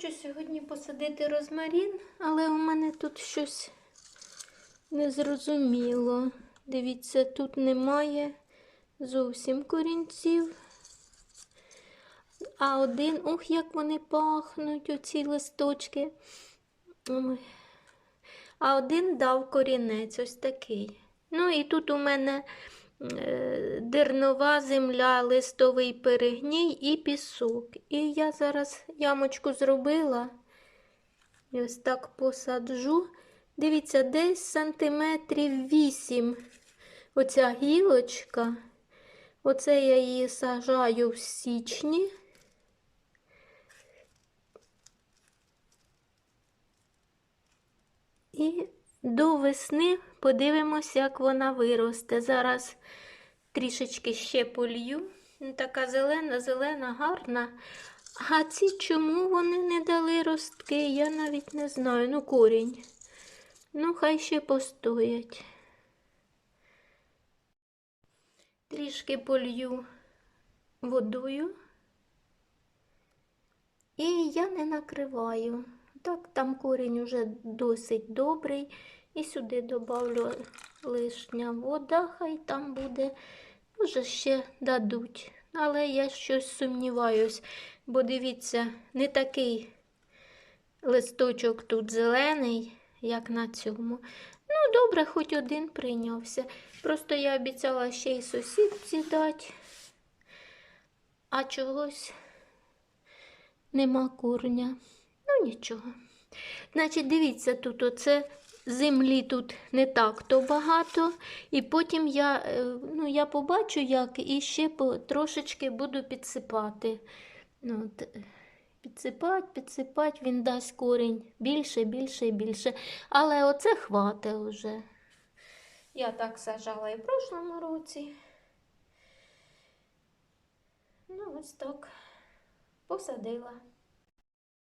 Хочу сьогодні посадити розмарін, але у мене тут щось незрозуміло. Дивіться, тут немає зовсім корінців. А один, ох, як вони пахнуть, оці листочки. Ой. А один дав корінець, ось такий. Ну і тут у мене дернова земля, листовий перегній і пісок. І я зараз ямочку зробила. Ось так посаджу. Дивіться, десь сантиметрів 8 оця гілочка. Оце я її сажаю в січні. І до весни подивимося, як вона виросте. Зараз трішечки ще полью. Ну, Така зелена, зелена, гарна. А ці чому вони не дали ростки? Я навіть не знаю. Ну, корінь. Ну, хай ще постоять. Трішки полью водою. І я не накриваю. Так, там корінь уже досить добрий. І сюди добавлю лишня вода, хай там буде. Може, ще дадуть. Але я щось сумніваюсь, бо дивіться, не такий листочок тут зелений, як на цьому. Ну, добре, хоч один прийнявся. Просто я обіцяла ще й сусідці дати, а чогось нема корня. Ну, нічого. Значить, дивіться, тут оце землі тут не так то багато. І потім я, е, ну, я побачу, як і ще трошечки буду підсипати. Ну, от, е, підсипати, підсипати, він дасть корінь більше, більше і більше. Але оце хватить вже. Я так сажала і в прошлому році. Ну, ось так посадила.